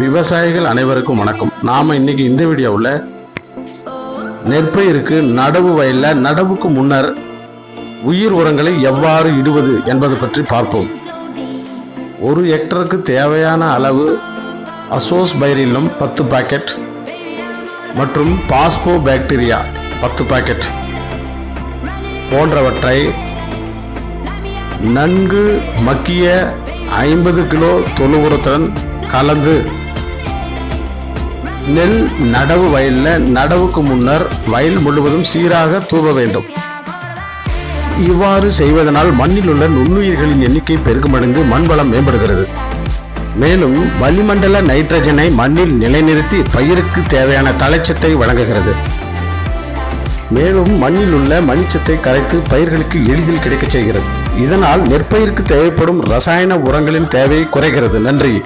விவசாயிகள் அனைவருக்கும் வணக்கம். நாம இன்னைக்கு இந்த வீடியோவில் நெற்பயிருக்கு நடவு வயல்ல நடவுக்கு முன்னர் உயிர் உரங்களை எவ்வாறு இடுவது என்பது பற்றி பார்ப்போம். ஒரு ஹெக்டருக்கு தேவையான அளவு அசோஸ் பைரிலம் பத்து பாக்கெட் மற்றும் பாஸ்போ பாக்டீரியா பத்து பாக்கெட் போன்றவற்றை நன்கு மக்கிய ஐம்பது கிலோ தொழு உரத்துடன் கலந்து நெல் நடவு வயல்ல நடவுக்கு முன்னர் வயல் முழுவதும் சீராக தூவ வேண்டும். இவ்வாறு செய்வதனால் மண்ணில் உள்ள நுண்ணுயிர்களின் எண்ணிக்கை பெருகுமடைந்து மண் வளம் மேம்படுகிறது. மேலும் வளிமண்டல நைட்ரஜனை மண்ணில் நிலைநிறுத்தி பயிருக்கு தேவையான தழைச்சத்தை வழங்குகிறது. மேலும் மண்ணில் உள்ள மணிச்சத்தை கரைத்து பயிர்களுக்கு எளிதில் கிடைக்கச் செய்கிறது. இதனால் நெற்பயிருக்கு தேவைப்படும் ரசாயன உரங்களின் தேவை குறைகிறது நன்றி.